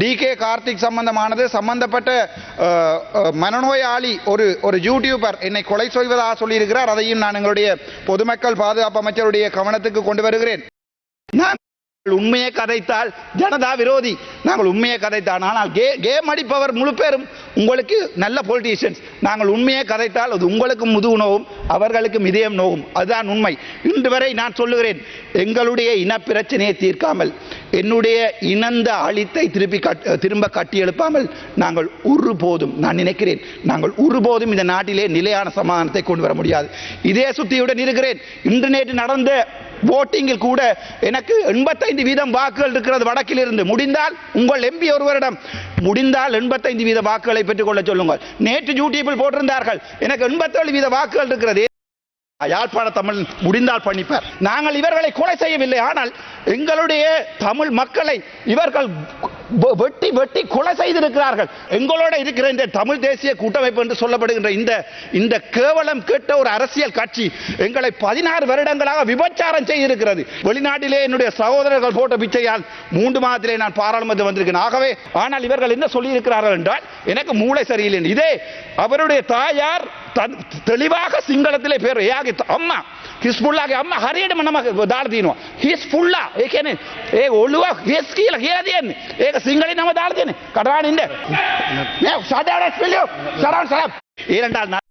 Decay Karthik சம்பந்தமானது சம்பந்தப்பட்ட மனநோயாளி ஒரு ஒரு யூடியூபர் என்னை கொலை செய்வதாக சொல்லியிருக்கிறார். அதையும் நான் எங்களுடைய பொதுமக்கள் பாதுகாப்பு அமைச்சருடைய கவனத்துக்கு கொண்டு வருகிறேன். நான் உண்மையை கதைத்தால் ஜனதா விரோதி. நாங்கள் உண்மையை கதைத்தால். ஆனால் கே கேம் அடிப்பவர் முழு பேரும் உங்களுக்கு நல்ல பொலிட்டீஷியன்ஸ் நாங்கள் உண்மையை கதைத்தால் அது உங்களுக்கு முதுகு நோவும் அவர்களுக்கும் இதயம் நோவும். அதுதான் உண்மை. இன்று வரை நான் சொல்லுகிறேன் எங்களுடைய இனப்பிரச்சனையை தீர்க்காமல் என்னுடைய இனந்த அழித்தை திருப்பி கட் திரும்ப கட்டி எழுப்பாமல் நாங்கள் ஒருபோதும் நான் நினைக்கிறேன் நாங்கள் ஒருபோதும் இந்த நாட்டிலே நிலையான சமாதானத்தை கொண்டு வர முடியாது. இதே சுத்தியுடன் இருக்கிறேன். இன்று நேற்று நடந்த ஓட்டிங்கில் கூட எனக்கு எண்பத்தைந்து வீதம் வாக்குகள் இருக்கிறது வடக்கில் இருந்து முடிந்தால் உங்கள் எம்பி ஒருவரிடம் முடிந்தால் எண்பத்தைந்து வீத வாக்குகளை பெற்றுக்கொள்ள சொல்லுங்கள் நேற்று யூடியூபில் போட்டிருந்தார்கள் எனக்கு எண்பத்தேழு வீத வாக்குகள் இருக்கிறது யாழ்ப்பாண தமிழ் முடிந்தால் பண்ணிப்பார் நாங்கள் இவர்களை கொலை செய்யவில்லை ஆனால் எங்களுடைய தமிழ் மக்களை இவர்கள் வெட்டி வெட்டி கொலை செய்திருக்கிறார்கள். எங்களோட இருக்கிற இந்த தமிழ் தேசிய கூட்டமைப்பு என்று சொல்லப்படுகின்ற இந்த இந்த கேவலம் கேட்ட ஒரு அரசியல் கட்சி எங்களை பதினாறு வருடங்களாக விபச்சாரம் செய்திருக்கிறது. வெளிநாட்டிலே என்னுடைய சகோதரர்கள் போட்ட பிச்சையால் மூன்று மாதத்திலே நான் பாராளுமன்றம் வந்திருக்கேன் ஆகவே ஆனால் இவர்கள் என்ன சொல்லியிருக்கிறார்கள் என்றால் எனக்கு மூளை சரியில்லை. இதே அவருடைய தாயார் தெளிவாக சிங்களத்திலே பேர் ஏகி அம்மா අම්මා හිස්පුල්ලාගේ අම්ම හරියටම නම දාලා තියෙනවා හිස් පුල්ලා ඒ කියන්නේ ඒ ඔළුව හිස් කියලා කියලා තියෙන්නේ. ඒක සිංහලෙන් නම දාලා තියෙන්නේ. කටවාන ඉන්න නෑ සඩාවස් පිළියෝ සරවල් සරම් ඊළඟට